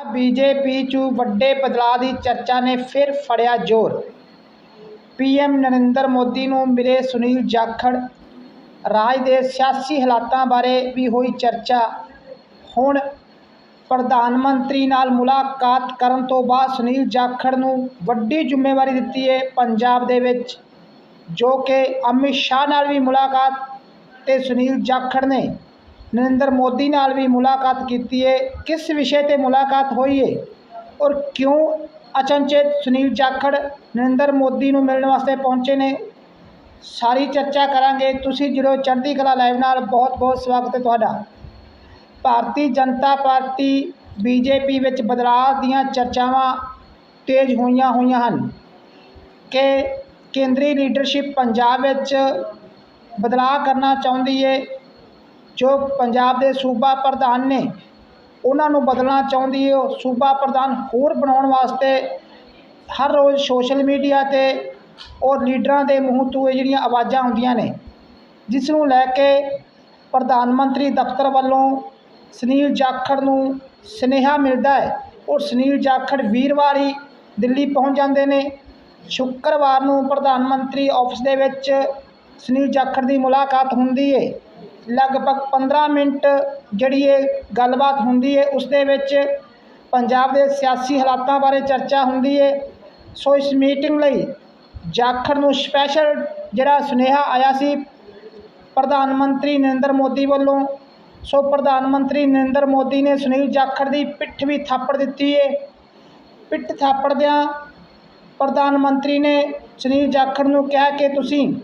BJP 'ਚ ਵੱਡੇ ਬਦਲਾਅ ਦੀ ਚਰਚਾ ਨੇ ਫਿਰ ਫੜਿਆ ਜ਼ੋਰ। ਪੀਐਮ ਨਰਿੰਦਰ ਮੋਦੀ ਨੂੰ ਮਿਲੇ ਸੁਨੀਲ ਜਾਖੜ। ਰਾਜ ਦੇ ਸਿਆਸੀ ਹਾਲਾਤਾਂ ਬਾਰੇ ਵੀ ਹੋਈ ਚਰਚਾ। ਹੁਣ ਪ੍ਰਧਾਨ ਮੰਤਰੀ ਨਾਲ ਮੁਲਾਕਾਤ ਕਰਨ ਤੋਂ ਬਾਅਦ ਸੁਨੀਲ ਜਾਖੜ ਨੂੰ ਵੱਡੀ ਜ਼ਿੰਮੇਵਾਰੀ ਦਿੱਤੀ ਹੈ ਪੰਜਾਬ ਦੇ ਵਿੱਚ, ਜੋ ਕਿ ਅਮਿਤ ਸ਼ਾਹ ਨਾਲ ਵੀ ਮੁਲਾਕਾਤ ਤੇ ਸੁਨੀਲ ਜਾਖੜ ਨੇ। ਨਰਿੰਦਰ ਮੋਦੀ ਨਾਲ ਵੀ ਮੁਲਾਕਾਤ ਕੀਤੀ ਹੈ ਕਿਸ ਵਿਸ਼ੇ ਤੇ ਮੁਲਾਕਾਤ ਹੋਈ ਹੈ ਔਰ ਕਿਉਂ ਅਚਨਚੇਤ ਸੁਨੀਲ ਜਾਖੜ ਨਰਿੰਦਰ ਮੋਦੀ ਨੂੰ ਮਿਲਣ ਵਾਸਤੇ ਪਹੁੰਚੇ ਨੇ? ਸਾਰੀ ਚਰਚਾ ਕਰਾਂਗੇ। ਤੁਸੀਂ ਜੁੜੋ ਚੜ੍ਹਦੀ ਕਲਾ ਲਾਈਵ ਨਾਲ। ਬਹੁਤ ਬਹੁਤ ਸਵਾਗਤ ਹੈ ਤੁਹਾਡਾ। ਭਾਰਤੀ ਜਨਤਾ ਪਾਰਟੀ ਬੀਜੇਪੀ ਵਿੱਚ ਬਦਲਾਅ ਦੀਆਂ ਚਰਚਾਵਾਂ ਤੇਜ਼ ਹੋਈਆਂ ਹੋਈਆਂ ਹਨ। ਕਿ ਕੇਂਦਰੀ ਲੀਡਰਸ਼ਿਪ ਪੰਜਾਬ ਵਿੱਚ ਬਦਲਾਅ ਕਰਨਾ ਚਾਹੁੰਦੀ ਹੈ ਜੋ ਪੰਜਾਬ ਦੇ ਸੂਬਾ ਪ੍ਰਧਾਨ ਨੇ, ਉਹਨਾਂ ਨੂੰ ਬਦਲਣਾ ਚਾਹੁੰਦੀ ਹੈ ਉਹ ਸੂਬਾ ਪ੍ਰਧਾਨ ਹੋਰ ਬਣਾਉਣ ਵਾਸਤੇ ਹਰ ਰੋਜ਼ ਸੋਸ਼ਲ ਮੀਡੀਆ 'ਤੇ ਔਰ ਲੀਡਰਾਂ ਦੇ ਮੂੰਹ ਤੋਂ ਇਹ ਜਿਹੜੀਆਂ ਆਵਾਜ਼ਾਂ ਆਉਂਦੀਆਂ ਨੇ, ਜਿਸ ਨੂੰ ਲੈ ਕੇ ਪ੍ਰਧਾਨ ਮੰਤਰੀ ਦਫ਼ਤਰ ਵੱਲੋਂ ਸੁਨੀਲ ਜਾਖੜ ਨੂੰ ਸੁਨੇਹਾ ਮਿਲਦਾ ਹੈ ਔਰ ਸੁਨੀਲ ਜਾਖੜ ਵੀਰਵਾਰ ਹੀ ਦਿੱਲੀ ਪਹੁੰਚ ਜਾਂਦੇ ਨੇ। ਸ਼ੁੱਕਰਵਾਰ ਨੂੰ ਪ੍ਰਧਾਨ ਮੰਤਰੀ ਆਫਿਸ ਦੇ ਵਿੱਚ ਸੁਨੀਲ ਜਾਖੜ ਦੀ ਮੁਲਾਕਾਤ ਹੁੰਦੀ ਹੈ। ਲਗਭਗ 15 ਮਿੰਟ ਜਿਹੜੀ ਇਹ ਗੱਲਬਾਤ ਹੁੰਦੀ ਹੈ, ਉਸ ਦੇ ਵਿੱਚ ਪੰਜਾਬ ਦੇ ਸਿਆਸੀ ਹਾਲਾਤਾਂ ਬਾਰੇ ਚਰਚਾ ਹੁੰਦੀ ਹੈ। ਸੋ ਇਸ ਮੀਟਿੰਗ ਲਈ ਜਾਖੜ ਨੂੰ ਸਪੈਸ਼ਲ ਜਿਹੜਾ ਸੁਨੇਹਾ ਆਇਆ ਸੀ, ਪ੍ਰਧਾਨ ਮੰਤਰੀ ਨਰਿੰਦਰ ਮੋਦੀ ਵੱਲੋਂ। ਸੋ ਪ੍ਰਧਾਨ ਮੰਤਰੀ ਨਰਿੰਦਰ ਮੋਦੀ ਨੇ ਸੁਨੀਲ ਜਾਖੜ ਦੀ ਪਿੱਠ ਵੀ ਥਾਪੜ ਦਿੱਤੀ ਹੈ। ਪਿੱਠ ਥਾਪੜਦਿਆਂ ਪ੍ਰਧਾਨ ਮੰਤਰੀ ਨੇ ਸੁਨੀਲ ਜਾਖੜ ਨੂੰ ਕਿਹਾ ਕਿ ਤੁਸੀਂ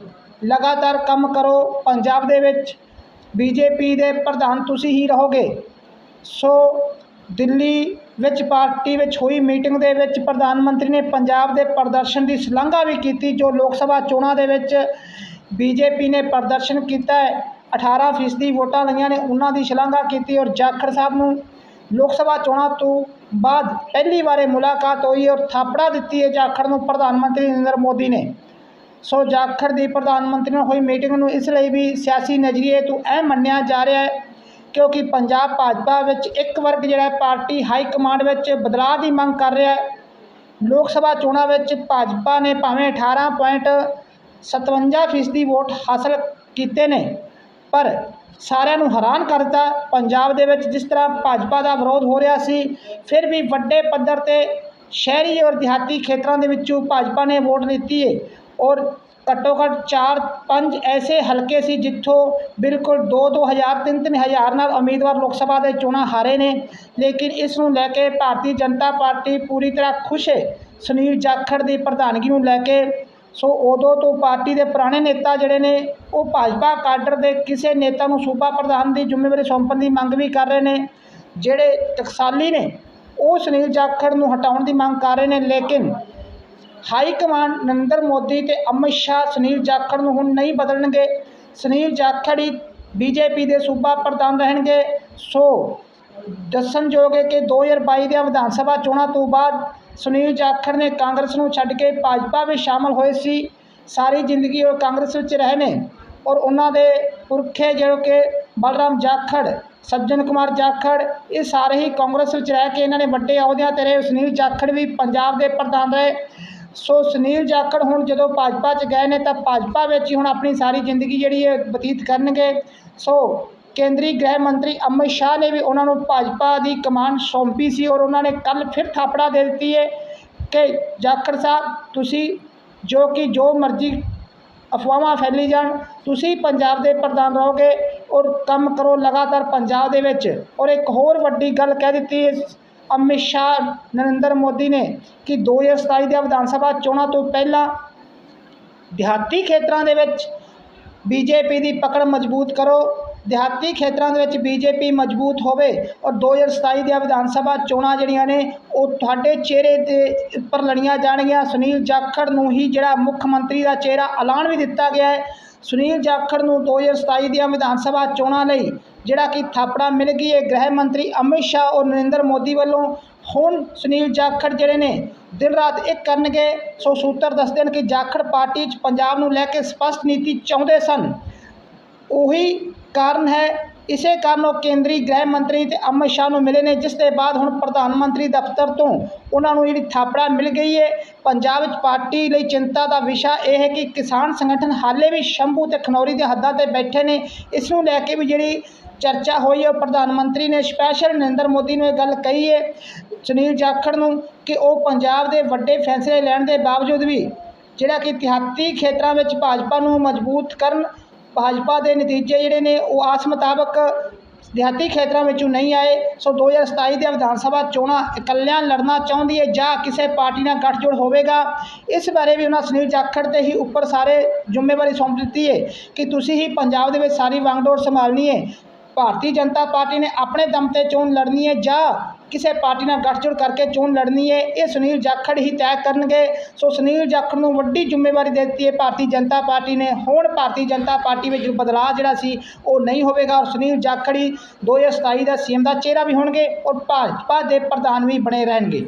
ਲਗਾਤਾਰ ਕੰਮ ਕਰੋ ਪੰਜਾਬ ਦੇ ਵਿੱਚ। ਬੀਜੇਪੀ ਦੇ ਪ੍ਰਧਾਨ ਤੁਸੀਂ ਹੀ ਰਹੋਗੇ। ਸੋ ਦਿੱਲੀ ਵਿੱਚ ਪਾਰਟੀ ਵਿੱਚ ਹੋਈ ਮੀਟਿੰਗ ਦੇ ਵਿੱਚ ਪ੍ਰਧਾਨ ਮੰਤਰੀ ਨੇ ਪੰਜਾਬ ਦੇ ਪ੍ਰਦਰਸ਼ਨ ਦੀ ਸ਼ਲਾਘਾ ਵੀ ਕੀਤੀ, ਜੋ ਲੋਕ ਸਭਾ ਚੋਣਾਂ ਦੇ ਵਿੱਚ ਬੀਜੇਪੀ ਨੇ ਪ੍ਰਦਰਸ਼ਨ ਕੀਤਾ ਹੈ। 18 ਫੀਸਦੀ ਵੋਟਾਂ ਲਈਆਂ ਨੇ, ਉਹਨਾਂ ਦੀ ਸ਼ਲਾਘਾ ਕੀਤੀ ਔਰ ਜਾਖੜ ਸਾਹਿਬ ਨੂੰ ਲੋਕ ਸਭਾ ਚੋਣਾਂ ਤੋਂ ਬਾਅਦ ਪਹਿਲੀ ਵਾਰੇ ਮੁਲਾਕਾਤ ਹੋਈ ਔਰ ਥਾਪੜਾ ਦਿੱਤੀ ਹੈ ਜਾਖੜ ਨੂੰ ਪ੍ਰਧਾਨ ਮੰਤਰੀ ਨਰਿੰਦਰ ਮੋਦੀ ਨੇ। ਸੋ ਜਾਖੜ ਦੀ ਪ੍ਰਧਾਨ ਮੰਤਰੀ ਨਾਲ ਹੋਈ ਮੀਟਿੰਗ ਨੂੰ ਇਸ ਲਈ ਵੀ ਸਿਆਸੀ ਨਜ਼ਰੀਏ ਤੋਂ ਇਹ ਮੰਨਿਆ ਜਾ ਰਿਹਾ ਹੈ ਕਿਉਂਕਿ ਪੰਜਾਬ ਭਾਜਪਾ ਵਿੱਚ ਇੱਕ ਵਰਗ ਜਿਹੜਾ ਪਾਰਟੀ ਹਾਈ ਕਮਾਂਡ ਵਿੱਚ ਬਦਲਾਅ ਦੀ ਮੰਗ ਕਰ ਰਿਹਾ ਹੈ। ਲੋਕ ਸਭਾ ਚੋਣਾਂ ਵਿੱਚ ਭਾਜਪਾ ਨੇ ਭਾਵੇਂ 18.57 ਫੀਸਦੀ ਵੋਟ ਹਾਸਲ ਕੀਤੇ ਨੇ, ਪਰ ਸਾਰਿਆਂ ਨੂੰ ਹੈਰਾਨ ਕਰ ਦਿੱਤਾ। ਪੰਜਾਬ ਦੇ ਵਿੱਚ ਜਿਸ ਤਰ੍ਹਾਂ ਭਾਜਪਾ ਦਾ ਵਿਰੋਧ ਹੋ ਰਿਹਾ ਸੀ, ਫਿਰ ਵੀ ਵੱਡੇ ਪੱਧਰ ਤੇ ਸ਼ਹਿਰੀ ਔਰ ਦਿਹਾਤੀ ਖੇਤਰਾਂ ਦੇ ਵਿੱਚੋਂ ਭਾਜਪਾ ਨੇ ਵੋਟ ਦਿੱਤੀ ਹੈ ਔਰ ਘੱਟੋ ਘੱਟ 4-5 ਐਸੇ ਹਲਕੇ ਸੀ ਜਿੱਥੋਂ ਬਿਲਕੁਲ 2-2 ਹਜ਼ਾਰ 3-3 ਹਜ਼ਾਰ ਨਾਲ ਉਮੀਦਵਾਰ ਲੋਕ ਸਭਾ ਦੇ ਚੋਣਾਂ ਹਾਰੇ ਨੇ। ਲੇਕਿਨ ਇਸ ਨੂੰ ਲੈ ਕੇ ਭਾਰਤੀ ਜਨਤਾ ਪਾਰਟੀ ਪੂਰੀ ਤਰ੍ਹਾਂ ਖੁਸ਼ ਹੈ ਸੁਨੀਲ ਜਾਖੜ ਦੀ ਪ੍ਰਧਾਨਗੀ ਨੂੰ ਲੈ ਕੇ। ਸੋ ਉਦੋਂ ਤੋਂ ਪਾਰਟੀ ਦੇ ਪੁਰਾਣੇ ਨੇਤਾ ਜਿਹੜੇ ਨੇ, ਉਹ ਭਾਜਪਾ ਕਾਡਰ ਦੇ ਕਿਸੇ ਨੇਤਾ ਨੂੰ ਸੂਬਾ ਪ੍ਰਧਾਨ ਦੀ ਜ਼ਿੰਮੇਵਾਰੀ ਸੌਂਪਣ ਦੀ ਮੰਗ ਵੀ ਕਰ ਰਹੇ ਨੇ। ਜਿਹੜੇ ਟਕਸਾਲੀ ਨੇ ਉਹ ਸੁਨੀਲ ਜਾਖੜ ਨੂੰ ਹਟਾਉਣ ਦੀ ਮੰਗ ਕਰ ਰਹੇ ਨੇ, ਲੇਕਿਨ ਹਾਈ ਕਮਾਂਡ ਨਰਿੰਦਰ ਮੋਦੀ ਤੇ ਅਮਿਤ ਸ਼ਾਹ ਸੁਨੀਲ ਜਾਖੜ ਨੂੰ ਹੁਣ ਨਹੀਂ ਬਦਲਣਗੇ। ਸੁਨੀਲ ਜਾਖੜ ਹੀ ਬੀਜੇਪੀ ਦੇ ਸੂਬਾ ਪ੍ਰਧਾਨ ਰਹਿਣਗੇ। ਸੋ ਦੱਸਣਯੋਗ ਹੈ ਕਿ 2022 ਦੀਆਂ ਵਿਧਾਨ ਸਭਾ ਚੋਣਾਂ ਤੋਂ ਬਾਅਦ ਸੁਨੀਲ ਜਾਖੜ ਨੇ ਕਾਂਗਰਸ ਨੂੰ ਛੱਡ ਕੇ ਭਾਜਪਾ ਵਿੱਚ ਸ਼ਾਮਲ ਹੋਏ ਸੀ। ਸਾਰੀ ਜ਼ਿੰਦਗੀ ਉਹ ਕਾਂਗਰਸ ਵਿੱਚ ਰਹੇ ਨੇ ਔਰ ਉਹਨਾਂ ਦੇ ਪੁਰਖੇ ਜਿਹੜੇ ਕਿ ਬਲਰਾਮ ਜਾਖੜ ਸੱਜਣ ਕੁਮਾਰ ਜਾਖੜ, ਇਹ ਸਾਰੇ ਹੀ ਕਾਂਗਰਸ ਵਿੱਚ ਰਹਿ ਕੇ ਇਹਨਾਂ ਨੇ ਵੱਡੇ ਅਹੁਦਿਆਂ ਤੇ ਰਹੇ। ਸੁਨੀਲ ਜਾਖੜ ਵੀ ਪੰਜਾਬ ਦੇ ਪ੍ਰਧਾਨ ਰਹੇ। ਸੋ ਸੁਨੀਲ ਜਾਖੜ ਹੁਣ ਜਦੋਂ ਭਾਜਪਾ 'ਚ ਗਏ ਨੇ ਤਾਂ ਭਾਜਪਾ ਵਿੱਚ ਹੀ ਹੁਣ ਆਪਣੀ ਸਾਰੀ ਜ਼ਿੰਦਗੀ ਜਿਹੜੀ ਹੈ ਬਤੀਤ ਕਰਨਗੇ। ਸੋ ਕੇਂਦਰੀ ਗ੍ਰਹਿ ਮੰਤਰੀ ਅਮਿਤ ਸ਼ਾਹ ਨੇ ਵੀ ਉਹਨਾਂ ਨੂੰ ਭਾਜਪਾ ਦੀ ਕਮਾਂਡ ਸੌਂਪੀ ਸੀ ਔਰ ਉਹਨਾਂ ਨੇ ਕੱਲ ਫਿਰ ਥਾਪੜਾ ਦੇ ਦਿੱਤੀ ਹੈ ਕਿ ਜਾਖੜ ਸਾਹਿਬ, ਤੁਸੀਂ ਜੋ ਕਿ ਜੋ ਮਰਜ਼ੀ ਅਫਵਾਹਾਂ ਫੈਲੀ ਜਾਣ, ਤੁਸੀਂ ਪੰਜਾਬ ਦੇ ਪ੍ਰਧਾਨ ਰਹੋਗੇ। ਔਰ ਕੰਮ ਕਰੋ ਲਗਾਤਾਰ ਪੰਜਾਬ ਦੇ ਵਿੱਚ। ਔਰ ਇੱਕ ਹੋਰ ਵੱਡੀ ਗੱਲ ਕਹਿ ਦਿੱਤੀ ਹੈ ਅਮਿਤ ਸ਼ਾਹ, ਨਰਿੰਦਰ ਮੋਦੀ ਨੇ ਕਿ 2027 ਦੀਆਂ ਵਿਧਾਨ ਸਭਾ ਚੋਣਾਂ ਤੋਂ ਪਹਿਲਾਂ ਦਿਹਾਤੀ ਖੇਤਰਾਂ ਦੇ ਵਿੱਚ ਬੀਜੇਪੀ ਦੀ ਪਕੜ ਮਜ਼ਬੂਤ ਕਰੋ। ਦਿਹਾਤੀ ਖੇਤਰਾਂ ਦੇ ਵਿੱਚ ਬੀਜੇਪੀ ਮਜ਼ਬੂਤ ਹੋਵੇ ਔਰ 2027 ਦੀਆਂ ਵਿਧਾਨ ਸਭਾ ਚੋਣਾਂ ਜਿਹੜੀਆਂ ਨੇ, ਉਹ ਤੁਹਾਡੇ ਚਿਹਰੇ ਦੇ ਉੱਪਰ ਲੜੀਆਂ ਜਾਣਗੀਆਂ। ਸੁਨੀਲ ਜਾਖੜ ਨੂੰ ਹੀ ਜਿਹੜਾ ਮੁੱਖ ਮੰਤਰੀ ਦਾ ਚਿਹਰਾ ਐਲਾਨ ਵੀ ਦਿੱਤਾ ਗਿਆ ਹੈ। ਸੁਨੀਲ ਜਾਖੜ ਨੂੰ 2027 ਦੀਆਂ ਵਿਧਾਨ ਸਭਾ ਚੋਣਾਂ ਲਈ ਜਿਹੜਾ ਕਿ ਥਾਪੜਾ ਮਿਲ ਗਈ ਹੈ, ਗ੍ਰਹਿ ਮੰਤਰੀ ਅਮਿਤ ਸ਼ਾਹ ਔਰ ਨਰਿੰਦਰ ਮੋਦੀ ਵੱਲੋਂ। ਹੁਣ ਸੁਨੀਲ ਜਾਖੜ ਜਿਹੜੇ ਨੇ, ਦਿਨ ਰਾਤ ਇੱਕ ਕਰਨਗੇ। ਸੋ ਸੂਤਰ ਦੱਸਦੇ ਹਨ ਕਿ ਜਾਖੜ ਪਾਰਟੀ 'ਚ ਪੰਜਾਬ ਨੂੰ ਲੈ ਕੇ ਸਪਸ਼ਟ ਨੀਤੀ ਚਾਹੁੰਦੇ ਸਨ। ਉਹੀ ਕਾਰਨ ਹੈ ਇਸੇ ਕਾਰਨ ਉਹ ਕੇਂਦਰੀ ਗ੍ਰਹਿ ਮੰਤਰੀ ਤੇ ਅਮਿਤ ਸ਼ਾਹ ਨੂੰ ਮਿਲੇ ਨੇ, ਜਿਸ ਦੇ ਬਾਅਦ ਹੁਣ ਪ੍ਰਧਾਨ ਮੰਤਰੀ ਦਫ਼ਤਰ ਤੋਂ ਉਹਨਾਂ ਨੂੰ ਜਿਹੜੀ ਥਾਪੜਾ ਮਿਲ ਗਈ ਹੈ ਪੰਜਾਬ ਵਿੱਚ ਪਾਰਟੀ ਲਈ ਚਿੰਤਾ ਦਾ ਵਿਸ਼ਾ ਇਹ ਹੈ ਕਿ ਕਿਸਾਨ ਸੰਗਠਨ ਹਾਲੇ ਵੀ ਸ਼ੰਭੂ ਤੇ ਖਨੌਰੀ ਦੇ ਹੱਦਾਂ ਤੇ ਬੈਠੇ ਨੇ। ਇਸ ਨੂੰ ਲੈ ਕੇ ਵੀ ਜਿਹੜੀ ਚਰਚਾ ਹੋਈ ਹੈ ਪ੍ਰਧਾਨ ਮੰਤਰੀ ਨੇ ਸਪੈਸ਼ਲ ਨਰਿੰਦਰ ਮੋਦੀ ਨੂੰ ਇਹ ਗੱਲ ਕਹੀ ਹੈ ਸੁਨੀਲ ਜਾਖੜ ਨੂੰ, ਕਿ ਉਹ ਪੰਜਾਬ ਦੇ ਵੱਡੇ ਫੈਸਲੇ ਲੈਣ ਦੇ ਬਾਵਜੂਦ ਵੀ ਜਿਹੜਾ ਕਿ ਦਿਹਾਤੀ ਖੇਤਰਾਂ ਵਿੱਚ ਭਾਜਪਾ ਨੂੰ ਮਜ਼ਬੂਤ ਕਰਨ ਭਾਜਪਾ ਦੇ ਨਤੀਜੇ ਜਿਹੜੇ ਨੇ, ਉਹ ਆਸ ਮੁਤਾਬਕ ਦਿਹਾਤੀ ਖੇਤਰਾਂ ਵਿੱਚੋਂ ਨਹੀਂ ਆਏ। ਸੋ 2027 ਦੇ ਵਿਧਾਨ ਸਭਾ ਚੋਣਾਂ ਇਕੱਲਿਆਂ ਲੜਨਾ ਚਾਹੁੰਦੀ ਹੈ ਜਾਂ ਕਿਸੇ ਪਾਰਟੀ ਨਾਲ ਗੱਠਜੋੜ ਹੋਵੇਗਾ? ਇਸ ਬਾਰੇ ਵੀ ਉਹਨਾਂ ਸੁਨੀਲ ਜਾਖੜ ਤੇ ਹੀ ਉੱਪਰ ਸਾਰੇ ਜ਼ਿੰਮੇਵਾਰੀ ਸੌਂਪ ਦਿੱਤੀ ਹੈ ਕਿ ਤੁਸੀਂ ਹੀ ਪੰਜਾਬ ਦੇ ਵਿੱਚ ਸਾਰੀ ਵਾਂਗਡੋਰ ਸੰਭਾਲਣੀ ਹੈ। ਭਾਰਤੀ ਜਨਤਾ ਪਾਰਟੀ ਨੇ ਆਪਣੇ ਦਮ ਤੇ ਚੋਣ ਲੜਨੀ ਹੈ ਜਾਂ ਕਿਸੇ ਪਾਰਟੀ ਨਾਲ ਗੱਠਜੋੜ ਕਰਕੇ ਚੋਣ ਲੜਨੀ ਹੈ, ਇਹ ਸੁਨੀਲ ਜਾਖੜ ਹੀ ਤੈਅ ਕਰਨਗੇ। ਸੋ ਸੁਨੀਲ ਜਾਖੜ ਨੂੰ ਵੱਡੀ ਜ਼ਿੰਮੇਵਾਰੀ ਦੇ ਦਿੱਤੀ ਹੈ ਭਾਰਤੀ ਜਨਤਾ ਪਾਰਟੀ ਨੇ। ਹੁਣ ਭਾਰਤੀ ਜਨਤਾ ਪਾਰਟੀ ਵਿੱਚ ਬਦਲਾਅ ਜਿਹੜਾ ਸੀ, ਉਹ ਨਹੀਂ ਹੋਵੇਗਾ ਔਰ ਸੁਨੀਲ ਜਾਖੜ ਹੀ 2027 ਦਾ ਸੀਐਮ ਦਾ ਚਿਹਰਾ ਵੀ ਹੋਣਗੇ ਔਰ ਭਾਜਪਾ ਦੇ ਪ੍ਰਧਾਨ ਵੀ ਬਣੇ ਰਹਿਣਗੇ।